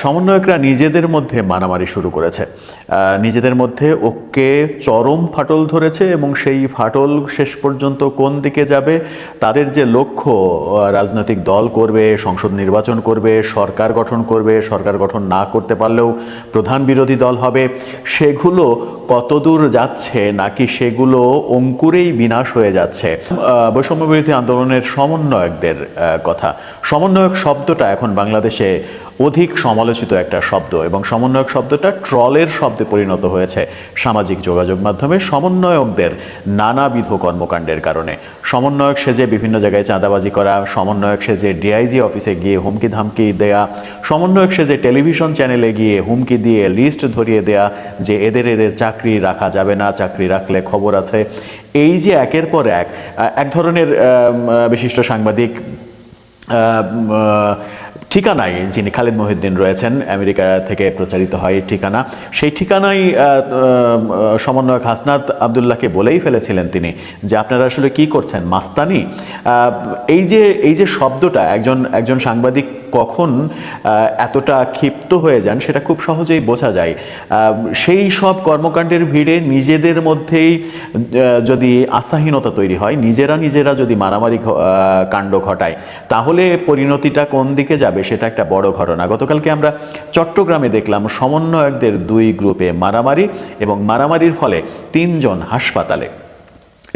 সমন্বয়করা নিজেদের মধ্যে মারামারি শুরু করেছে। নিজেদের মধ্যে ওকে চরম ফাটল ধরেছে এবং সেই ফাটল শেষ পর্যন্ত কোন দিকে যাবে, তাদের যে লক্ষ্য রাজনৈতিক দল করবে, সংসদ নির্বাচন করবে, সরকার গঠন করবে, সরকার গঠন না করতে পারলেও প্রধান বিরোধী দল হবে, সেগুলো কতদূর যাচ্ছে নাকি সেগুলো অঙ্কুরেই বিনাশ হয়ে যাচ্ছে? বৈষম্য বিরোধী আন্দোলনের সমন্বয়কদের কথা। সমন্বয়ক শব্দটা এখন বাংলাদেশে অধিক সমালোচিত একটা শব্দ এবং সমন্বয়ক শব্দটা ট্রলের শব্দে পরিণত হয়েছে সামাজিক যোগাযোগ মাধ্যমে সমন্বয়কদের নানাবিধ কর্মকাণ্ডের কারণে। সমন্বয়ক সেজে বিভিন্ন জায়গায় চাঁদাবাজি করা, সমন্বয়ক সেজে ডিআইজি অফিসে গিয়ে হুমকি ধামকি দেয়া, সমন্বয়ক সেজে টেলিভিশন চ্যানেলে গিয়ে হুমকি দিয়ে লিস্ট ধরিয়ে দেয়া যে এদের এদের চাকরি রাখা যাবে না, চাকরি রাখলে খবর আছে। এই যে একের পর এক এক ধরনের বিশিষ্ট সাংবাদিক ঠিকানায় যিনি খালিদ মহিউদ্দিন রয়েছেন, আমেরিকা থেকে প্রচারিত হয় ঠিকানা। সেই ঠিকানায় সমন্বয়ক হাসনাত আবদুল্লাহকে বলেই ফেলেছিলেন তিনি যে আপনারা আসলে কি করছেন? মাস্তানি। এই যে এই যে শব্দটা, একজন একজন সাংবাদিক কখন এতটা ক্ষিপ্ত হয়ে যান সেটা খুব সহজেই বোঝা যায়। সেই সব কর্মকাণ্ডের ভিড়ে নিজেদের মধ্যেই যদি আস্থাহীনতা তৈরি হয়, নিজেরা নিজেরা যদি মারামারি কাণ্ড ঘটায়, তাহলে পরিণতিটা কোন দিকে যাবে সেটা একটা বড় ঘটনা। গতকালকে আমরা চট্টগ্রামে দেখলাম সমন্বয়কদের দুই গ্রুপে মারামারি এবং মারামারির ফলে তিনজন হাসপাতালে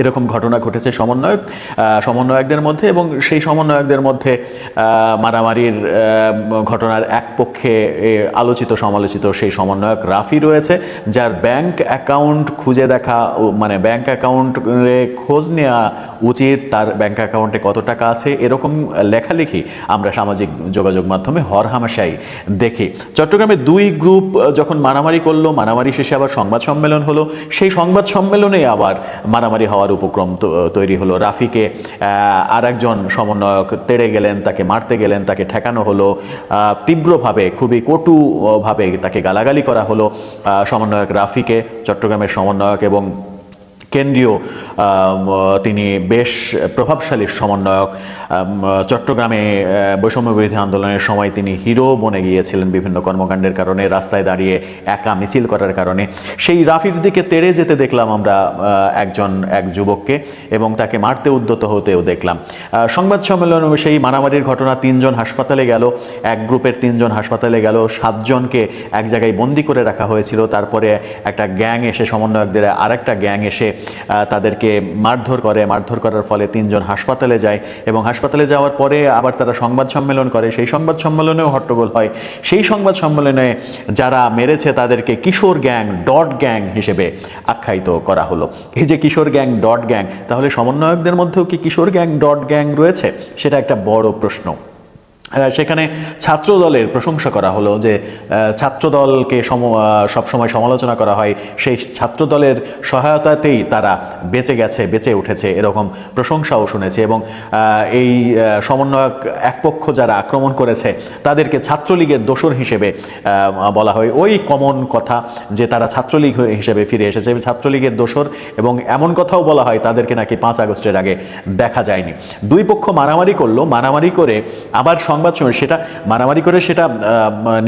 এরকম ঘটনা ঘটেছে সমন্বয়ক সমন্বয়কদের মধ্যে এবং সেই সমন্বয়কদের মধ্যে মারামারির ঘটনার এক পক্ষে আলোচিত, সমালোচিত সেই সমন্বয়ক রাফি রয়েছে, যার ব্যাংক অ্যাকাউন্ট খুঁজে দেখা মানে ব্যাংক অ্যাকাউন্টে খোঁজ নেওয়া উচিত, তার ব্যাংক অ্যাকাউন্টে কত টাকা আছে, এরকম লেখালেখি আমরা সামাজিক যোগাযোগ মাধ্যমে হরহামেশাই দেখি। চট্টগ্রামে দুই গ্রুপ যখন মারামারি করল, মারামারি শেষে আবার সংবাদ সম্মেলন হলো, সেই সংবাদ সম্মেলনে আবার মারামারি হওয়ার উপক্রম তৈরি হলো। রাফিকে আর একজন সমন্বয়ক তেড়ে গেলেন, তাকে মারতে গেলেন, তাকে ঠেকানো হলো। তীব্রভাবে, খুবই কটুভাবে তাকে গালাগালি করা হলো সমন্বয়ক রাফিকে, চট্টগ্রামের সমন্বয়ক এবং কেন্দ্রীয় তিনি বেশ প্রভাবশালী সমন্বয়ক। চট্টগ্রামে বৈষম্য বিরোধী আন্দোলনের সময় তিনি হিরো বনে গিয়েছিলেন বিভিন্ন কর্মকাণ্ডের কারণে, রাস্তায় দাঁড়িয়ে একা মিছিল করার কারণে। সেই রাফির দিকে তেড়ে যেতে দেখলাম আমরা একজন, এক যুবককে এবং তাকে মারতে উদ্যত হতেও দেখলাম। সংবাদ সম্মেলনে সেই মারামারির ঘটনা তিনজন হাসপাতালে গেল। এক গ্রুপের তিনজন হাসপাতালে গেল। সাতজনকে এক জায়গায় বন্দি করে রাখা হয়েছিল। তারপরে একটা গ্যাং এসে, সমন্বয়কদের আরেকটা গ্যাং এসে তাদেরকে মারধর করে, মারধর করার ফলে তিনজন হাসপাতালে যায় এবং হাসপাতালে যাওয়ার পরে আবার তারা সংবাদ সম্মেলন করে। সেই সংবাদ সম্মেলনেও হট্টগোল হয়। সেই সংবাদ সম্মেলনে যারা মেরেছে তাদেরকে কিশোর গ্যাং, ডট গ্যাং হিসেবে আখ্যায়িত করা হলো। এই যে কিশোর গ্যাং, ডট গ্যাং, তাহলে সমন্বয়কদের মধ্যেও কি কিশোর গ্যাং, ডট গ্যাং রয়েছে? সেটা একটা বড় প্রশ্ন। সেখানে ছাত্র দলের প্রশংসা করা হলো যে ছাত্র দলকে সম সবসময় সমালোচনা করা হয়। সেই ছাত্র দলের সহায়তাতেই তারা বেঁচে গেছে, বেঁচে উঠেছে এরকম প্রশংসাও শুনেছে এবং এই সমন্বয়ক একপক্ষ যারা আক্রমণ করেছে, তাদেরকে ছাত্রলীগের দোসর হিসেবে বলা হয়। ওই কমন কথা যে তারা ছাত্রলীগ হিসেবে ফিরে এসেছে ছাত্রলীগের দোসর এবং এমন কথাও বলা হয়, তাদেরকে নাকি পাঁচ আগস্টের আগে দেখা যায়নি। দুই পক্ষ মারামারি করল, মারামারি করে আবার সংবাদ সম্মেলন সেটা মারামারি করে সেটা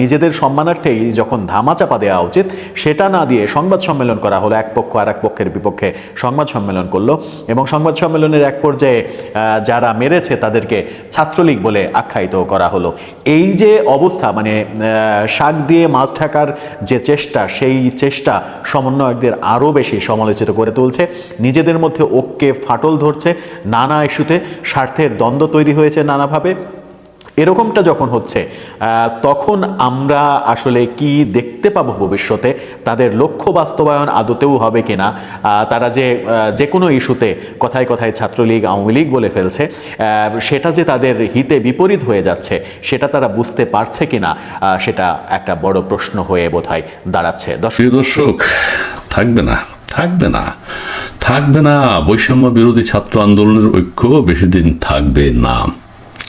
নিজেদের সম্মানার্থেই যখন ধামাচাপা দেওয়া উচিত, সেটা না দিয়ে সংবাদ সম্মেলন করা হলো, এক পক্ষ আর এক পক্ষের বিপক্ষে সংবাদ সম্মেলন করল এবং সংবাদ সম্মেলনের এক পর্যায়ে যারা মেরেছে তাদেরকে ছাত্রলীগ বলে আখ্যায়িত করা হলো। এই যে অবস্থা মানে শাক দিয়ে মাছ ঢাকার যে চেষ্টা, সেই চেষ্টা সমন্বয়কদের আরও বেশি সমালোচিত করে তুলছে। নিজেদের মধ্যে ঐক্যে ফাটল ধরছে। নানা ইস্যুতে স্বার্থের দ্বন্দ্ব তৈরি হয়েছে নানাভাবে। এরকমটা যখন হচ্ছে তখন আমরা আসলে কি দেখতে পাবো ভবিষ্যতে? তাদের লক্ষ্য বাস্তবায়ন আদতেও হবে কিনা? তারা যে যে কোনো ইস্যুতে কথায় কথায় ছাত্রলীগ, আওয়ামী লীগ বলে ফেলছে সেটা যে তাদের হিতে বিপরীত হয়ে যাচ্ছে, সেটা তারা বুঝতে পারছে কিনা? সেটা একটা বড় প্রশ্ন হয়ে বোধহয় দাঁড়াচ্ছে। দর্শক, থাকবে না থাকবে না থাকবে না। বৈষম্য বিরোধী ছাত্র আন্দোলনের ঐক্য বেশি দিন থাকবে না।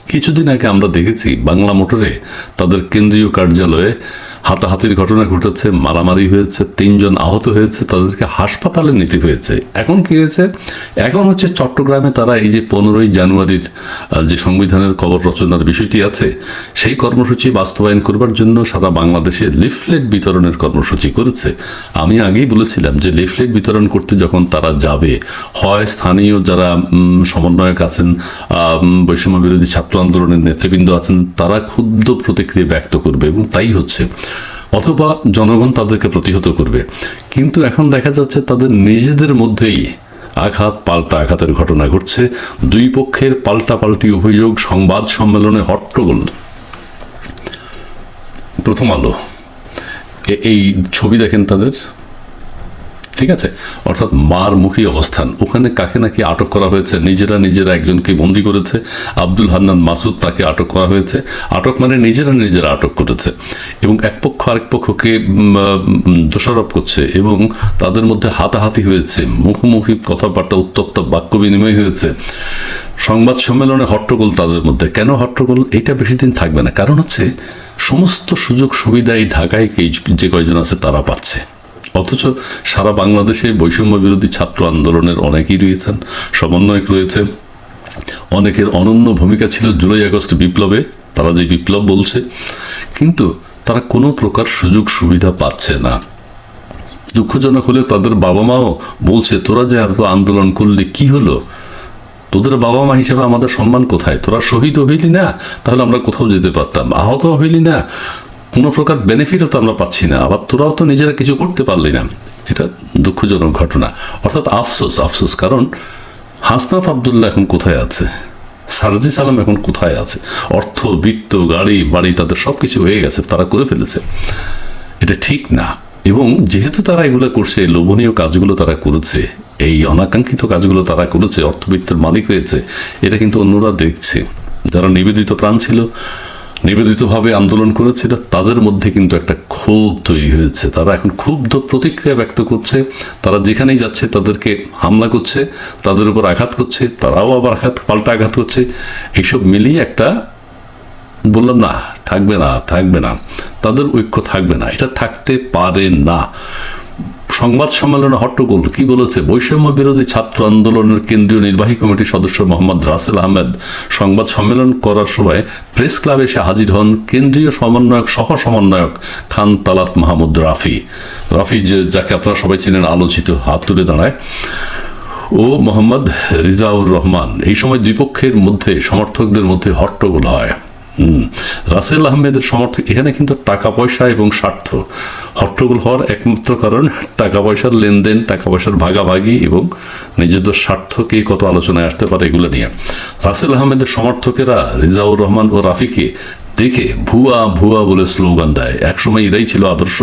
কিছুদিন আগে আমরা দেখেছি বাংলা মোটরে তাদের কেন্দ্রীয় কার্যালয়ে হাতাহাতির ঘটনা ঘটেছে, মারামারি হয়েছে, তিনজন আহত হয়েছে, তাদেরকে হাসপাতালে নিতে হয়েছে। এখন কি হয়েছে? এখন হচ্ছে চট্টগ্রামে তারা এই যে পনেরোই জানুয়ারির যে সংবিধানের কবর রচনার বিষয়টি আছে, সেই কর্মসূচি বাস্তবায়ন করবার জন্য সারা বাংলাদেশে লিফলেট বিতরণের কর্মসূচি করেছে। আমি আগেই বলেছিলাম যে লিফলেট বিতরণ করতে যখন তারা যাবে, হয় স্থানীয় যারা সমন্বয়ক আছেন বৈষম্য বিরোধী ছাত্র আন্দোলনের নেতৃবৃন্দ আছেন, তারা ক্ষুব্ধ প্রতিক্রিয়া ব্যক্ত করবে এবং তাই হচ্ছে। অথবা জনগণ তাদেরকে প্রতিহত করবে। কিন্তু এখন দেখা যাচ্ছে তাদের নিজেদের মধ্যেই আঘাত, পাল্টা আঘাতের ঘটনা ঘটছে। দুই পক্ষের পাল্টা পাল্টি অভিযোগ সংবাদ সম্মেলনে হট্টগোল। প্রথম আলো। এই ছবি দেখেন তাদের? ঠিক আছে? অর্থাৎ মার মুখী অবস্থান। ওখানে কাকে নাকি আটক করা হয়েছে? নিজেরা নিজেরা একজনকে বন্দি করেছে। আব্দুল হান্নান মাসুদ তাকে আটক করা হয়েছে। আটক মানে নিজেরা নিজেরা আটক করেছে। এবং এক পক্ষ আরেক পক্ষকে দোষারোপ করছে এবং তাদের মধ্যে হাতাহাতি হয়েছে। মুখোমুখি কথাবার্তা, উত্তপ্ত বাক্য বিনিময় হয়েছে। সংবাদ সম্মেলনে হট্টগোল তাদের মধ্যে। কেন হট্টগোল? এটা বেশি দিন থাকবে না। কারণ হচ্ছে, সমস্ত সুযোগ সুবিধা এই ঢাকায় যে কয়জন আছে তারা পাচ্ছে। অথচ সারা বাংলাদেশে বৈষম্য বিরোধী ছাত্র আন্দোলনের অনেকেই রয়েছেন, সমন্বয়ক রয়েছে অনেকের অনন্য ভূমিকা ছিল জুলাই আগস্ট বিপ্লবে, তারা যে বিপ্লব বলছে, কিন্তু তারা কোনো প্রকার সুযোগ সুবিধা পাচ্ছে না। দুঃখজনক হলে তাদের বাবা মাও বলছে, তোরা যে এত আন্দোলন করলে, কি হলো? তোদের বাবা মা হিসেবে আমাদের সম্মান কোথায়? তোরা শহীদ হইলি না? তাহলে আমরা কোথাও যেতে পারতাম। আহত হইলি না? কোনো প্রকার বেনিফিটও তো আমরা পাচ্ছি না। আবার তোরাও তো নিজেরা কিছু করতে পারলি না। এটা দুঃখজনক ঘটনা। অর্থাৎ আফসোস আফসোস। কারণ হাসনাত আবদুল্লাহ এখন কোথায় আছে? সারজি সালাম এখন কোথায় আছে? অর্থ, বৃত্ত, গাড়ি, বাড়ি, তাদের সব কিছু হয়ে গেছে, তারা করে ফেলেছে। এটা ঠিক না। এবং যেহেতু তারা এগুলো করছে, লোভনীয় কাজগুলো তারা করেছে, এই অনাকাঙ্ক্ষিত কাজগুলো তারা করেছে, অর্থবিত্তের মালিক হয়েছে, এটা কিন্তু অন্যরা দেখছে। যারা নিবেদিত প্রাণ ছিল নিবেদিতভাবে আন্দোলন করেছিল তাদের মধ্যে কিন্তু একটা ক্ষোভ তৈরি হয়েছে। তারা এখন ক্ষুব্ধ প্রতিক্রিয়া ব্যক্ত করছে। তারা যেখানেই যাচ্ছে, তাদেরকে হামলা করছে, তাদের উপর আঘাত করছে, তারাও আবার আঘাত, পাল্টা আঘাত করছে। এইসব মিলিয়ে একটা বললাম না, থাকবে না থাকবে না। তাদের ঐক্য থাকবে না। এটা থাকতে পারে না। সংবাদ সম্মেলনে হট্টগোল, কি বলেছে? বৈষম্য বিরোধী ছাত্র আন্দোলনের কেন্দ্রীয় নির্বাহী কমিটির সদস্য মোহাম্মদ রাসেল আহমেদ সংবাদ সম্মেলন করার সময় প্রেস ক্লাবে এসে হাজির হন কেন্দ্রীয় সমন্বয়ক সহ সমন্বয়ক খান তালাত মাহমুদ রাফি। রাফি যাকে আপনারা সবাই চিনেন, আলোচিত, হাত তুলে দাঁড়ায়। ও মোহাম্মদ রিজাউর রহমান। এই সময় দুই পক্ষের মধ্যে, সমর্থকদের মধ্যে হট্টগোল হয়। রাসেল আহমেদের সমর্থক এখানে কিন্তু টাকা পয়সা এবং স্বার্থ। হট্টগোল হওয়ার একমাত্র কারণ টাকা পয়সার লেনদেন টাকা পয়সার ভাগাভাগি এবং নিজেদের স্বার্থকে কত আলোচনায় আসতে পারে এগুলো নিয়ে। রাসেল আহমেদের সমর্থকেরা রিজাউর রহমান ও রাফিকে দেখে ভুয়া ভুয়া বলে স্লোগান দেয়। একসময় এরাই ছিল আদর্শ,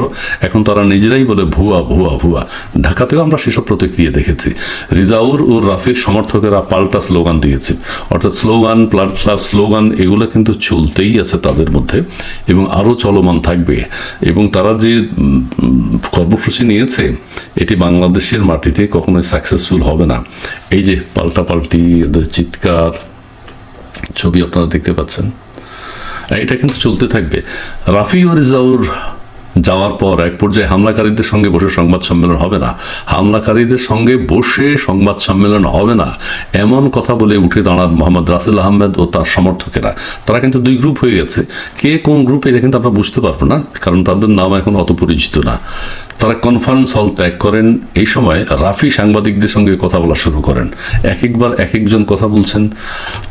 এখন তারা নিজেরাই বলে ভুয়া ভুয়া ভুয়া। ঢাকাতেও আমরা সেসব প্রতিক্রিয়া দেখেছি। রিজাউর ও রাফির সমর্থকেরা পাল্টা স্লোগান দিয়েছে। অর্থাৎ স্লোগান পাল্টা স্লোগান, এগুলো কিন্তু চলতেই আছে তাদের মধ্যে এবং আরও চলমান থাকবে। এবং তারা যে কর্মসূচি নিয়েছে, এটি বাংলাদেশের মাটিতে কখনোই সাকসেসফুল হবে না। এই যে পাল্টাপাল্টি ওদের চিৎকার, ছবি আপনারা দেখতে পাচ্ছেন। এটা কিন্তু চলতে থাকবে। রাফি ও রিজাউর যাওয়ার পর এক পর্যায়ে হামলাকারীদের সঙ্গে বসে সংবাদ সম্মেলন হবে না। হামলাকারীদের সঙ্গে বসে সংবাদ সম্মেলন হবে না। এমন কথা বলে উঠে দাঁড়ান মোহাম্মদ রাসেল আহমেদ ও তার সমর্থকেরা। তারা কিন্তু দুই গ্রুপ হয়ে গেছে। কে কোন গ্রুপ, এটা কিন্তু আমরা বুঝতে পারব না, কারণ তাদের নাম এখন অত পরিচিত না। তারা কনফারেন্স হল ত্যাগ করেন। এই সময় রাফি সাংবাদিকদের সঙ্গে কথা বলা শুরু করেন। এক একবার এক একজন কথা বলছেন।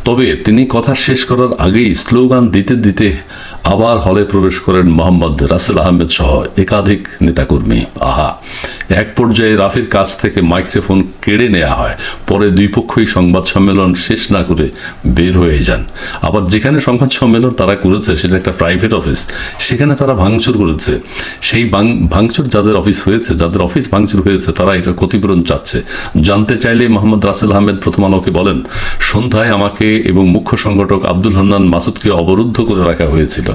তবে তিনি কথা শেষ করার আগেই স্লোগান দিতে দিতে আবার হলে প্রবেশ করেন মোহাম্মদ রাসেল আহমেদ সহ একাধিক নেতাকর্মী। আহা, এক পর্যায়ে রাফির কাছ থেকে মাইক্রোফোন কেড়ে নেওয়া হয়। পরে দুই পক্ষই সংবাদ সম্মেলন শেষ না করে বের হয়ে যান। আবার যেখানে সংবাদ সম্মেলন তারা করেছে, সেটা একটা প্রাইভেট অফিস। সেখানে তারা ভাঙচুর করেছে। সেই ভাঙ- ভাঙচুর যাদের অফিস হয়েছে, যাদের অফিস ভাঙচুর হয়েছে, তারা এটার ক্ষতিপূরণ চাচ্ছে। জানতে চাইলে মোহাম্মদ রাসেল আহমেদ প্রথম আলোকে বলেন, সন্ধ্যায় আমাকে এবং মুখ্য সংগঠক আব্দুল হান্নান মাসুদকে অবরুদ্ধ করে রাখা হয়েছিল।